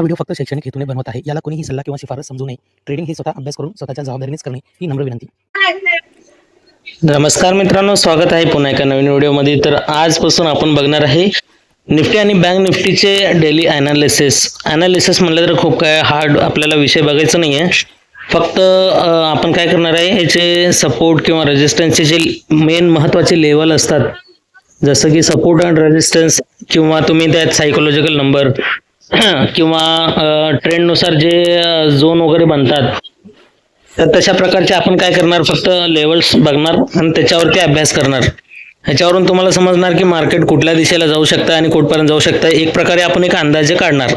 हा व्हिडिओ फक्त शैक्षणिक हेतूने बनवत आहे. याला कोणीही सल्ला किंवा शिफारस समजू नये. ट्रेडिंग हे स्वतः अभ्यास करून स्वतःच्या जबाबदारीनेच करणे ही नम्र विनंती. नमस्कार मित्रांनो स्वागत आहे पुन्हा एका नवीन व्हिडिओमध्ये. तर आजपासून आपण बघणार आहे निफ्टी आणि बँक निफ्टीचे डेली अनालिसिस अनालिसिस म्हणलं तर खूप काय हार्ड आपल्याला विषय बघायचा नाही आहे फक्त आपण काय करणार आहे याचे सपोर्ट किंवा रेजिस्टन्सचे जे मेन महत्त्वाचे लेवल असतात. जसं की सपोर्ट अँड रेजिस्टन्स किंवा तुम्ही त्यात सायकोलॉजिकल नंबर किंवा ट्रेंडनुसार जे झोन वगैरे बनतात तर तशा प्रकारचे आपण काय करणार? फक्त लेवल्स बघणार आणि त्याच्यावरती अभ्यास करणार. ह्याच्यावरून तुम्हाला समजणार की मार्केट कुठल्या दिशेला जाऊ शकतं आणि कुठपर्यंत जाऊ शकतं. एक प्रकारे आपण एक अंदाजे काढणार.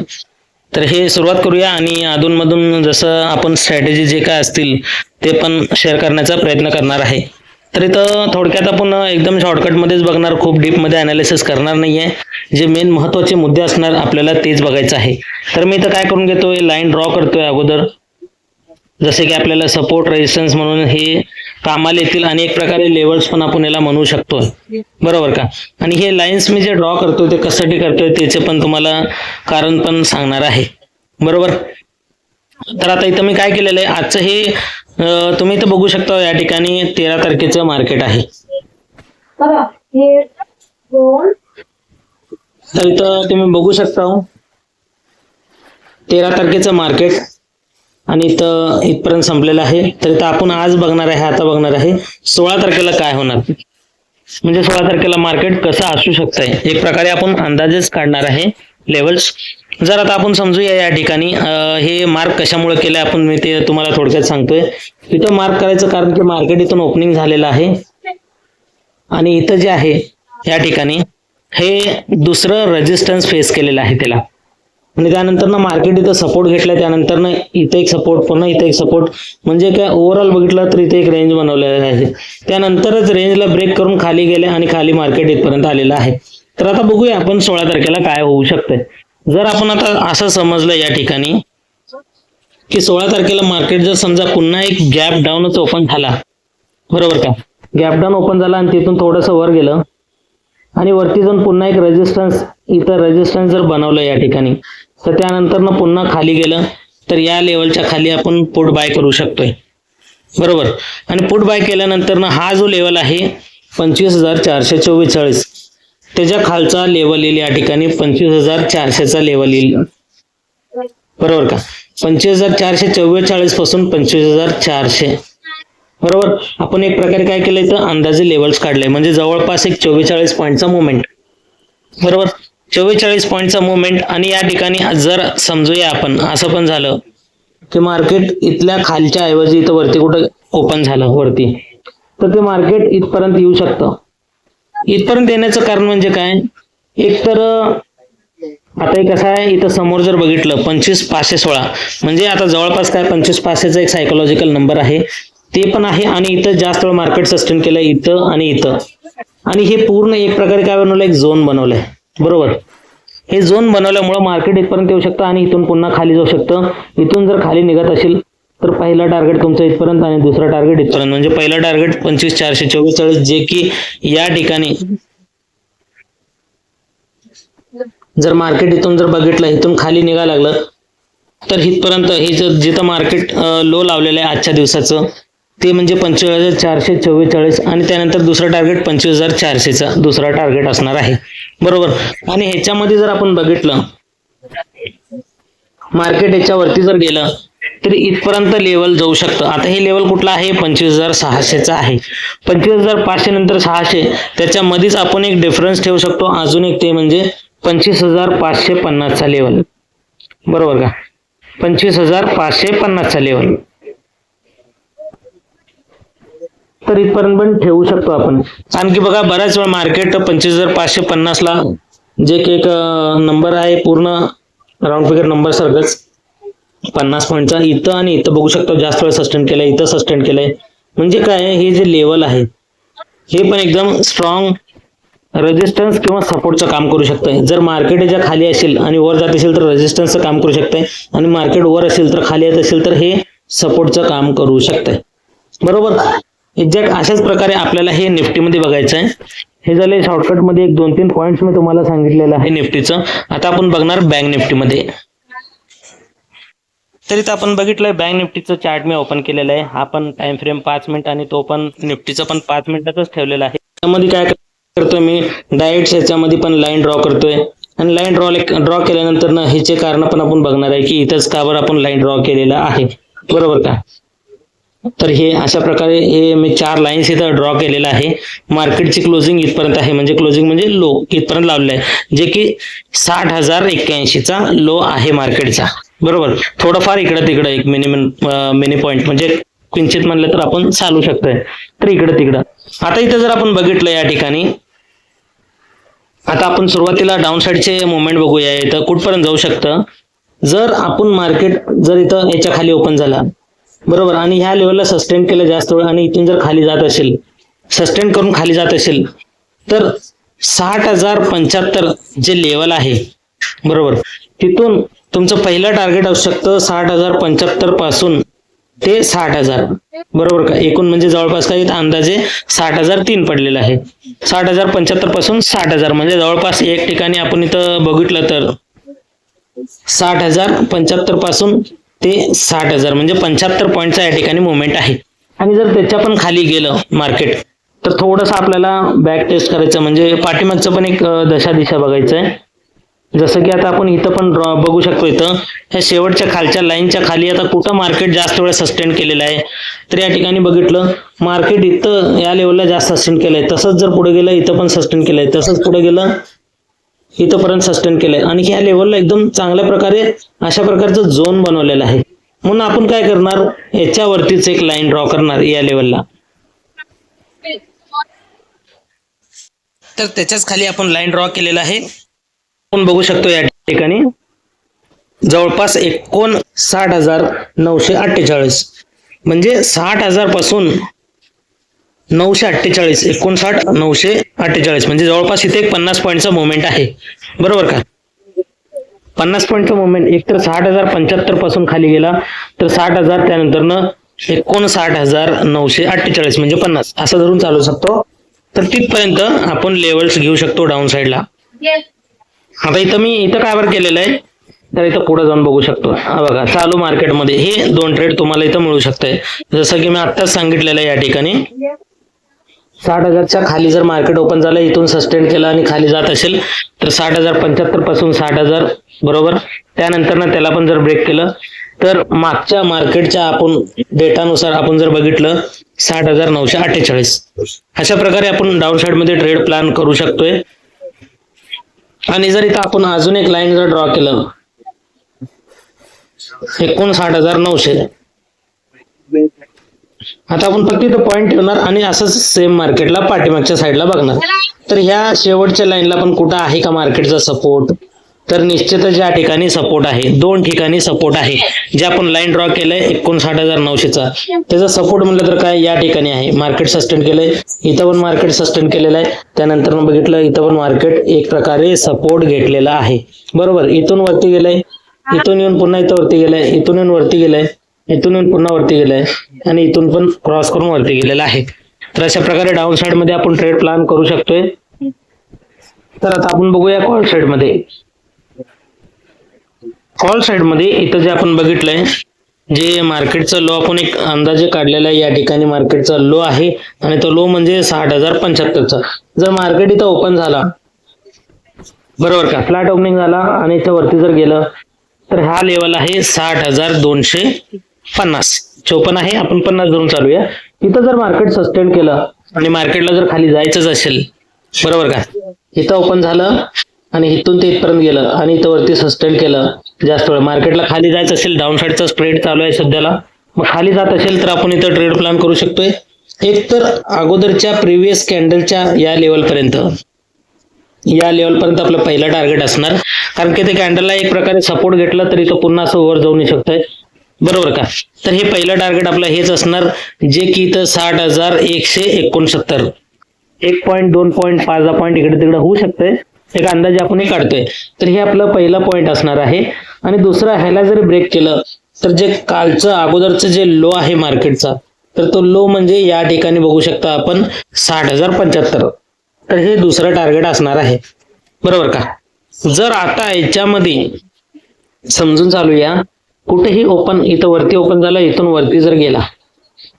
तर हे सुरुवात करूया आणि अधूनमधून जसं आपण स्ट्रॅटेजी जे काय असतील ते पण शेअर करण्याचा प्रयत्न करणार आहे. तर इथं थोडक्यात आपण एकदम शॉर्टकटमध्येच बघणार खूप डीपमध्ये अनालिसिस करणार नाही आहे जे मेन महत्त्वाचे मुद्दे असणार आपल्याला तेच बघायचं आहे. तर मी इथं काय करून घेतोय लाईन ड्रॉ करतोय अगोदर. जसे की आपल्याला सपोर्ट रेजिस्टन्स म्हणून हे कामाला येतील आणि एक प्रकारे लेवल्स पण आपण याला म्हणू शकतो बरोबर का? आणि हे लाईन्स मी जे ड्रॉ करतोय ते कशासाठी करतोय त्याचे पण तुम्हाला कारण पण सांगणार आहे. बरोबर? तर आता इथं मी काय केलेलं आहे? आजचं हे तुम्ही इथं बघू शकता या ठिकाणी तेरा तारखेचं मार्केट आहे. हे तर इथं तुम्ही बघू शकता तेरा तारखेचं मार्केट आणि इथं इथपर्यंत संपलेलं आहे. तर इथं आपण आज बघणार आहे आता बघणार आहे. सोळा तारखेला काय होणार? म्हणजे सोळा तारखेला मार्केट कसं असू शकतंय? एक प्रकारे आपण अंदाजेच काढणार आहे. लेवल्स जर आता आपण समजूया या ठिकाणी हे मार्क कशामुळे केलं आपण मी ते तुम्हाला थोडक्यात सांगतोय. इथं मार्क करायचं कारण की मार्केट इथून ओपनिंग झालेलं आहे. आणि इथं जे आहे या ठिकाणी हे दुसरं रेजिस्टन्स फेस केलेलं आहे त्याला. आणि त्यानंतर ना मार्केट इथं सपोर्ट घेतलाय त्यानंतर ना इथे एक सपोर्ट पुन्हा इथे एक सपोर्ट म्हणजे काय ओव्हरऑल बघितलं तर इथे एक रेंज बनवलेलं आहे. त्यानंतरच रेंजला ब्रेक करून खाली गेले आणि खाली मार्केट इथपर्यंत आलेलं आहे. तर आता बघूया आपण सोळा तारखेला काय होऊ शकतंय. जर आपण आता असं समजलं या ठिकाणी की सोळा तारखेला मार्केट जर समजा पुन्हा एक गॅप डाऊनच ओपन झाला बरोबर का? गॅप डाऊन ओपन झाला आणि तिथून थोडंसं वर गेलं आणि वरती जाऊन पुन्हा एक रेजिस्टन्स इतर रेजिस्टन्स जर बनवलं या ठिकाणी तर त्यानंतर ना पुन्हा खाली गेलं तर या लेवलच्या खाली आपण पुट बाय करू शकतोय. बरोबर? आणि पुट बाय केल्यानंतर ना हा जो लेवल आहे पंचवीस हजार चारशे चोवेचाळीस त्याच्या खालचा लेवल येईल या ठिकाणी पंचवीस हजार चारशेचा लेवल येईल. बरोबर का? पंचवीस हजार चारशे चव्वेचाळीसपासून पंचवीस हजार चारशे. बरोबर? आपण एक प्रकारे काय केलंय तर अंदाजे लेवल्स काढले म्हणजे जवळपास एक चव्वेचाळीस पॉईंटचा मुवमेंट बरोबर? चव्वेचाळीस पॉईंटचा मुवमेंट आणि या ठिकाणी जर समजूया आपण असं पण झालं की मार्केट इथल्या खालच्या ऐवजी इथं वरती कुठं ओपन झालं वरती. तर ते मार्केट इथपर्यंत येऊ शकतं. इथपर्यंत येण्याचं कारण म्हणजे काय? एक तर आता एक कसं आहे इथं समोर जर बघितलं पंचवीस पाचशे सोळा. म्हणजे आता जवळपास काय पंचवीस पाचशेचा एक सायकोलॉजिकल नंबर आहे. ते पण आहे आणि इथं जास्त वेळ मार्केट सस्टेन केलं इथं आणि इथं. आणि हे पूर्ण एक प्रकारे काय बनवलं एक झोन बनवलंय. बरोबर? हे झोन बनवल्यामुळं मार्केट इथपर्यंत येऊ शकतं आणि इथून पुन्हा खाली जाऊ शकतं. इथून जर खाली निघत असेल तर पहिला टार्गेट तुमचं इथपर्यंत आणि दुसरा टार्गेट इथपर्यंत. म्हणजे पहिला टार्गेट पंचवीस चारशे चव्वेचाळीस जे की या ठिकाणी जर मार्केट इथून जर बघितलं इथून खाली निघा लागलं तर इथपर्यंत हे जर जिथं मार्केट लो लावलेलं आहे आजच्या दिवसाचं ते म्हणजे पंचवीस हजार चारशे चव्वेचाळीस आणि त्यानंतर दुसरा टार्गेट पंचवीस हजार चारशेचा दुसरा टार्गेट असणार आहे. बरोबर? आणि ह्याच्यामध्ये जर आपण बघितलं मार्केट याच्यावरती जर गेलं तर इथपर्यंत लेवल जाऊ शकतं. आता हे लेवल कुठलं आहे? पंचवीस हजार सहाशेचं आहे. पंचवीस हजार पाचशे नंतर सहाशे त्याच्यामध्येच आपण एक डिफरन्स ठेवू शकतो. अजून एक ते म्हणजे पंचवीस हजार पाचशे पन्नासचा लेवल बरोबर का? पंचवीस हजार पाचशे पन्नासचा लेवल तर इथपर्यंत पण ठेवू शकतो आपण. आणखी बघा बऱ्याच वेळा मार्केट पंचवीस हजार पाचशे पन्नासला जे की एक नंबर आहे पूर्ण राऊंड फिगर नंबर सारखंच. पन्नास पॉईंटचा इथं आणि इथं बघू शकतो जास्त वेळ सस्टेन केलंय इथं सस्टेन केलंय. म्हणजे काय हे जे लेवल आहे हे पण एकदम स्ट्रॉंग रेजिस्टन्स किंवा सपोर्टचं काम करू शकतंय. जर मार्केट ज्या खाली असेल आणि वर जात असेल तर रेजिस्टन्सचं काम करू शकतंय. आणि मार्केट वर असेल तर खाली येत असेल तर हे सपोर्टचं काम करू शकतंय. बरोबर? एक्झॅक्ट अशाच प्रकारे आपल्याला हे निफ्टीमध्ये बघायचं आहे. हे झाले शॉर्टकटमध्ये एक दोन तीन पॉईंट्स मी तुम्हाला सांगितलेलं आहे निफ्टीचं. आता आपण बघणार बँक निफ्टीमध्ये. तर इथं आपण बघितलंय बँक निफ्टीचं चार्ट मी ओपन केलेलं आहे. हा पण टाइम फ्रेम पाच मिनिट आणि तो पण निफ्टीचं पण पाच मिनिटातच ठेवलेला आहे. त्यामध्ये काय करतोय मी? डायरेक्ट ह्याच्यामध्ये पण लाईन ड्रॉ करतोय. आणि लाईन ड्रॉ ड्रॉ केल्यानंतर ना ह्याचे कारण पण आपण बघणार आहे की इथंच का बरं आपण लाईन ड्रॉ केलेला आहे? बरोबर का? तर हे अशा प्रकारे हे मी चार लाईन्स इथं ड्रॉ केलेलं आहे. मार्केटची क्लोजिंग इथपर्यंत आहे. म्हणजे क्लोजिंग म्हणजे लो इथपर्यंत लावलेलं आहे. जे की साठ हजार एक्क्याऐंशीचा लो आहे मार्केटचा. बरोबर. थोडंफार इकडं तिकडं एक मिनिमम मिनी पॉईंट म्हणजे किंचित म्हणलं तर आपण चालू शकतोय. तर इकडं तिकडं. आता इथं जर आपण बघितलं या ठिकाणी आता आपण सुरुवातीला डाऊन साईडचे मुवमेंट बघूया. इथं कुठपर्यंत जाऊ शकतं? जर आपण मार्केट जर इथं याच्या खाली ओपन झाला बरोबर. आणि ह्या लेवलला सस्टेन केलं जास्त वेळ आणि इथून जर खाली जात असेल सस्टेन करून खाली जात असेल तर साठ हजार पंच्याहत्तर जे लेवल आहे बरोबर. तिथून तुमचं पहिलं टार्गेट असू शकतं साठ हजार पंच्याहत्तरपासून ते साठ हजार. बरोबर का? एकूण म्हणजे जवळपास काही अंदाजे साठ हजार तीन पडलेलं आहे. साठ हजार पंच्याहत्तरपासून साठ हजार. म्हणजे जवळपास एक ठिकाणी आपण इथं बघितलं तर साठ हजार पंच्याहत्तरपासून ते साठ हजार. म्हणजे पंच्याहत्तर पॉईंटचा या ठिकाणी मुवमेंट आहे. आणि जर त्याच्या पण खाली गेलं मार्केट तर थोडंसं आपल्याला बॅक टेस्ट करायचं म्हणजे पाठीमागचं पण एक दशा दिशा बघायचं आहे जसं की आता आपण इथं पण ड्रॉ बघू शकतो इथं. ह्या शेवटच्या खालच्या लाईनच्या खाली आता कुठं मार्केट जास्त वेळ सस्टेन केलेलं आहे? तर या ठिकाणी बघितलं मार्केट इथं या लेवलला जास्त सस्टेन केलंय. तसंच जर पुढे गेलं इथं पण सस्टेन केलंय. तसंच पुढे गेलं इथंपर्यंत सस्टेन केलंय. आणि ह्या लेवलला एकदम चांगल्या प्रकारे अशा प्रकारचं झोन बनवलेलं आहे. म्हणून आपण काय करणार? याच्यावरतीच एक लाईन ड्रॉ करणार या लेवलला तर त्याच्याच खाली आपण लाईन ड्रॉ केलेला आहे. आपण बघू शकतो या ठिकाणी. जवळपास एकोण साठ हजार नऊशे अठ्ठेचाळीस. म्हणजे साठ हजारपासून नऊशे अठ्ठेचाळीस एकोणसाठ नऊशे अठ्ठेचाळीस. म्हणजे जवळपास इथे एक पन्नास पॉईंटचा मुवमेंट आहे. बरोबर का? पन्नास पॉईंटचा मुवमेंट एक तर साठ हजार पंच्याहत्तरपासून खाली गेला. तर साठ हजार त्यानंतरनं एकोणसाठ हजार नऊशे अठ्ठेचाळीस म्हणजे पन्नास. असं धरून चालू शकतो. तर तिथपर्यंत आपण लेवल्स घेऊ शकतो डाऊन साईडला Yes. आता इथं मी इथं काय वर केलेलं आहे? तर इथं पुढे जाऊन बघू शकतो. हा बघा चालू मार्केटमध्ये हे दोन ट्रेड तुम्हाला इथं मिळू शकते जसं की मी आत्ताच सांगितलेलं आहे या ठिकाणी. साठ हजारच्या खाली जर मार्केट ओपन झालं इथून सस्टेन केलं आणि खाली जात असेल तर साठ हजार पंच्याहत्तरपासून साठ हजार बरोबर? त्यानंतर ना त्याला पण जर ब्रेक केलं तर मागच्या मार्केटच्या आपण डेटानुसार आपण जर बघितलं साठ हजार नऊशे अठ्ठेचाळीस. अशा प्रकारे आपण डाऊन साइडमध्ये ट्रेड प्लॅन करू शकतोय. आणि जर इथं आपण अजून एक लाईन जर ड्रॉ केलं. एकोणसाठ हजार नऊशे. आता आपण फक्त इथं पॉईंट ठेवणार आणि असंच सेम मार्केटला पाठीमागच्या साईडला बघणार. तर ह्या शेवटच्या लाईनला पण कुठं आहे का मार्केटचा सपोर्ट तर निश्चितच या ठिकाणी सपोर्ट आहे. दोन ठिकाणी सपोर्ट आहे. जे आपण लाईन ड्रॉ केलंय एकोणसाठ हजार नऊशेचा. त्याचा सपोर्ट म्हणलं तर काय? या ठिकाणी आहे. मार्केट सस्टेन केलंय. इथं पण मार्केट सस्टेन केलेलं आहे. त्यानंतर बघितलं इथं पण मार्केट एक प्रकारे सपोर्ट घेतलेला आहे. बरोबर? इथून वरती गेलंय. इथून येऊन पुन्हा इथं वरती गेलंय. इथून येऊन वरती गेलंय. इथून येऊन पुन्हा वरती गेलंय. आणि इथून पण क्रॉस करून वरती गेलेला आहे. तर अशा प्रकारे डाऊन साइडमध्ये आपण ट्रेड प्लॅन करू शकतोय. तर आता आपण बघूया कॉल साईडमध्ये. कॉल साईडमध्ये इथं जे आपण बघितलंय जे मार्केटचा लो आपण एक अंदाजे काढलेला आहे या ठिकाणी मार्केटचा लो आहे आणि तो लो म्हणजे साठ हजार पंच्याहत्तरचा. जर मार्केट इथं ओपन झाला बरोबर का? फ्लॅट ओपनिंग झाला आणि इथं वरती जर गेलं तर हा लेवल आहे साठ हजार दोनशे पन्नास. चोपन्न आहे आपण पन्नास धरून चालूया. इथं जर मार्केट सस्टेन केलं आणि मार्केटला जर खाली जायचंच असेल बरोबर का? इथं ओपन झालं आणि इथून ते इथपर्यंत गेलं आणि इथं वरती सस्टेन केलं. जास्त वेळ. मार्केटला खाली जायचं असेल डाऊन साईडचा स्प्रेड चालू आहे सध्याला. मग खाली जात असेल तर आपण इथं ट्रेड प्लॅन करू शकतोय. एक तर अगोदरच्या प्रिव्हियस कॅन्डलच्या या लेवलपर्यंत या लेवल पर्यंत आपलं पहिला टार्गेट असणार. कारण की ते कॅन्डलला एक प्रकारे सपोर्ट घेतला तरी तो पुन्हा असं वर जाऊ नाही शकतोय. बरोबर का? तर हे पहिलं टार्गेट आपलं हेच असणार जे की इथं साठ हजार एकशे एकोणसत्तर. एक पॉईंट दोन पॉईंट पाच पॉईंट इकडे तिकडे होऊ शकतंय. एक अंदाजे आपण हे काढतोय. तर हे आपलं पहिला पॉईंट असणार आहे. आणि दुसरा ह्याला जर ब्रेक केलं तर जे कालचं अगोदरचं जे लो आहे मार्केटचा तर तो लो म्हणजे या ठिकाणी बघू शकता आपण साठ हजार पंच्याहत्तर. तर हे दुसरं टार्गेट असणार आहे. बरोबर का? जर आता याच्यामध्ये समजून चालूया कुठेही ओपन इथं वरती ओपन झालं इथून वरती जर गेला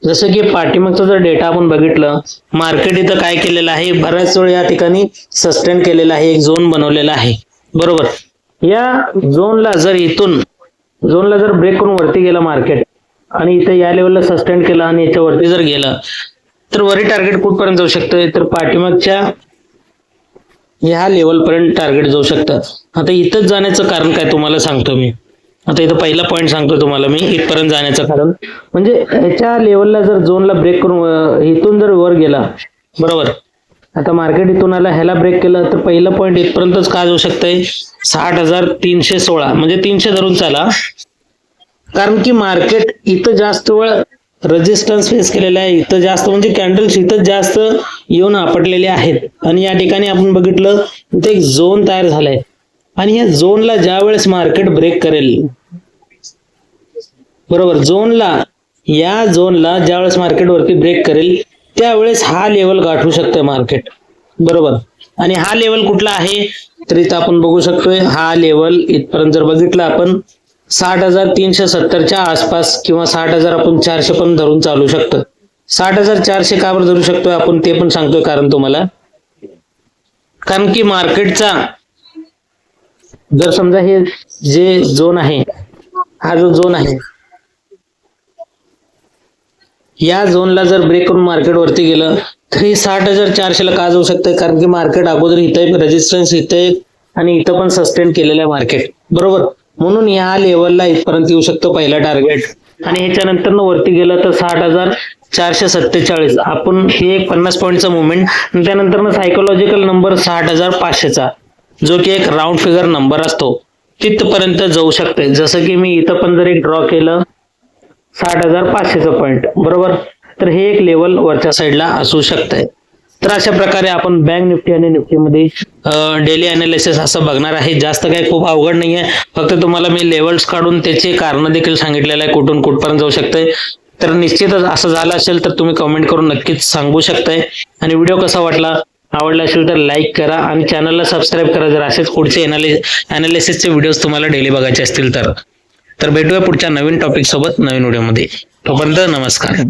जसं की पाठीमागचा जर डेटा आपण बघितलं मार्केट इथं काय केलेलं आहे? बऱ्याच वेळ या ठिकाणी सस्टेन केलेलं आहे एक झोन बनवलेला आहे. बरोबर? या झोनला जर इथून झोनला जर ब्रेक करून वरती गेला मार्केट आणि इथं या लेवलला सस्टेन केलं आणि याच्यावरती जर गेलं तर वरी टार्गेट कुठपर्यंत जाऊ शकतं? तर पाठीमागच्या ह्या लेवलपर्यंत टार्गेट जाऊ शकतं. आता इथंच जाण्याचं कारण काय तुम्हाला सांगतो मी. आता इथं पहिला पॉईंट सांगतो तुम्हाला मी इथपर्यंत जाण्याचं कारण. म्हणजे ह्याच्या लेवलला जर झोनला ब्रेक करून इथून जर वर गेला बरोबर? आता मार्केट इथून आला ह्याला ब्रेक केलं तर पहिलं पॉईंट इथपर्यंतच का जाऊ शकतंय? साठ हजार तीनशे सोळा म्हणजे तीनशे धरून चाला. कारण की मार्केट इथं जास्त वेळ रेजिस्टन्स फेस केलेला आहे इथं जास्त म्हणजे कॅन्डल्स इथं जास्त येऊन आपटलेले आहेत. आणि या ठिकाणी आपण बघितलं इथे एक झोन तयार झालाय. आणि या झोनला ज्या वेळेस मार्केट ब्रेक करेल बरोबर झोनला या झोनला ज्या वेळेस मार्केट वरती ब्रेक करेल त्यावेळेस हा लेवल गाठू शकतोय मार्केट बरोबर? आणि हा लेवल कुठला आहे? तर इथं आपण बघू शकतोय हा लेवल इथपर्यंत जर बघितला आपण साठ हजार तीनशे सत्तरच्या आसपास किंवा साठ हजार आपण चारशे पण धरून चालू शकतो. साठ हजार चारशे का बरं धरू शकतोय आपण ते पण सांगतोय कारण तुम्हाला. कारण की मार्केटचा जर समजा हे जे झोन आहे हा जो झोन आहे या झोनला जर ब्रेक करून मार्केट वरती गेलं तर हे साठ हजार चारशेला का जाऊ शकतं कारण की मार्केट अगोदर इथं रेजिस्टन्स इथं आणि इथं पण सस्टेन केलेलं आहे मार्केट बरोबर? म्हणून या लेवलला इथपर्यंत येऊ शकतो पहिला टार्गेट आणि ह्याच्यानंतर वरती गेलं तर साठ हजार चारशे सत्तेचाळीस. आपण हे एक पन्नास पॉईंटचा मुवमेंट त्यानंतर सायकोलॉजिकल नंबर साठ हजार पाचशेचा. जो की एक राऊंड फिगर नंबर असतो तिथपर्यंत जाऊ शकते. जसं की मी इथं पण जर एक ड्रॉ केलं साठ हजार पाचशेचं पॉईंट बरोबर? तर हे एक लेवल वरच्या साईडला असू शकतंय. तर अशा प्रकारे आपण बँक निफ्टी आणि निफ्टीमध्ये डेली अनालिसिस असं बघणार आहे. जास्त काही खूप अवघड नाहीये. फक्त तुम्हाला मी लेवल्स काढून त्याचे कारण देखील सांगितलेलं आहे कुठून कुठपर्यंत जाऊ शकतंय. तर निश्चितच असं झालं असेल तर तुम्ही कमेंट करून नक्कीच सांगू शकताय. आणि व्हिडिओ कसा वाटला? आवडला असेल तर लाईक करा आणि चॅनलला सबस्क्राईब करा. जर असेच पुढचे अनालिसिसचे व्हिडिओज तुम्हाला डेली बघायचे असतील तर. तर भेटूया पुढच्या नवीन टॉपिक सोबत नवीन व्हिडिओमध्ये तोपर्यंत नमस्कार.